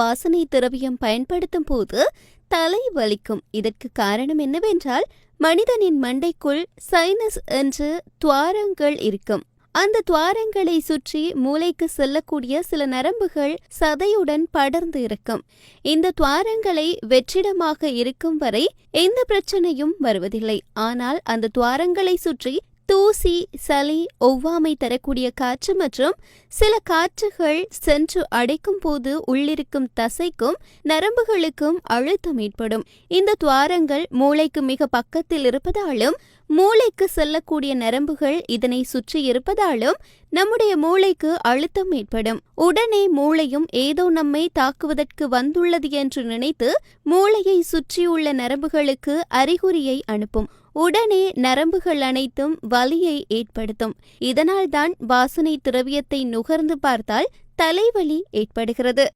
வாசனை திரவியம் பயன்படுத்தும் போது தலை வலிக்கும். இதற்கு காரணம் என்னவென்றால் மனிதனின் மண்டைக்குள் சைனஸ் என்று துவாரங்கள் இருக்கும். அந்த துவாரங்களை சுற்றி மூளைக்கு செல்லக்கூடிய சில நரம்புகள் சதையுடன் படர்ந்து இருக்கும். இந்த துவாரங்களை வெற்றிடமாக இருக்கும் வரை எந்த பிரச்சனையும் வருவதில்லை. ஆனால் அந்த துவாரங்களை சுற்றி தூசி சளி ஒவ்வாமை தரக்கூடிய காற்று மற்றும் சில காற்றுகள் சென்று அடைக்கும் போது உள்ளிருக்கும் தசைக்கும் நரம்புகளுக்கும் அழுத்தம் ஏற்படும். இந்த துவாரங்கள் மூளைக்கு மிக பக்கத்தில் இருப்பதாலும் மூளைக்கு செல்லக்கூடிய நரம்புகள் இதனை சுற்றி இருப்பதாலும் நம்முடைய மூளைக்கு அழுத்தம் ஏற்படும். உடனே மூளையும் ஏதோ நம்மை தாக்குவதற்கு வந்துள்ளது என்று நினைத்து மூளையை சுற்றியுள்ள நரம்புகளுக்கு அறிகுறியை அனுப்பும். உடனே நரம்புகள் அனைத்தும் வலியை ஏற்படுத்தும். இதனால்தான் வாசனை திரவியத்தை நுகர்ந்து பார்த்தால் தலைவலி ஏற்படுகிறது.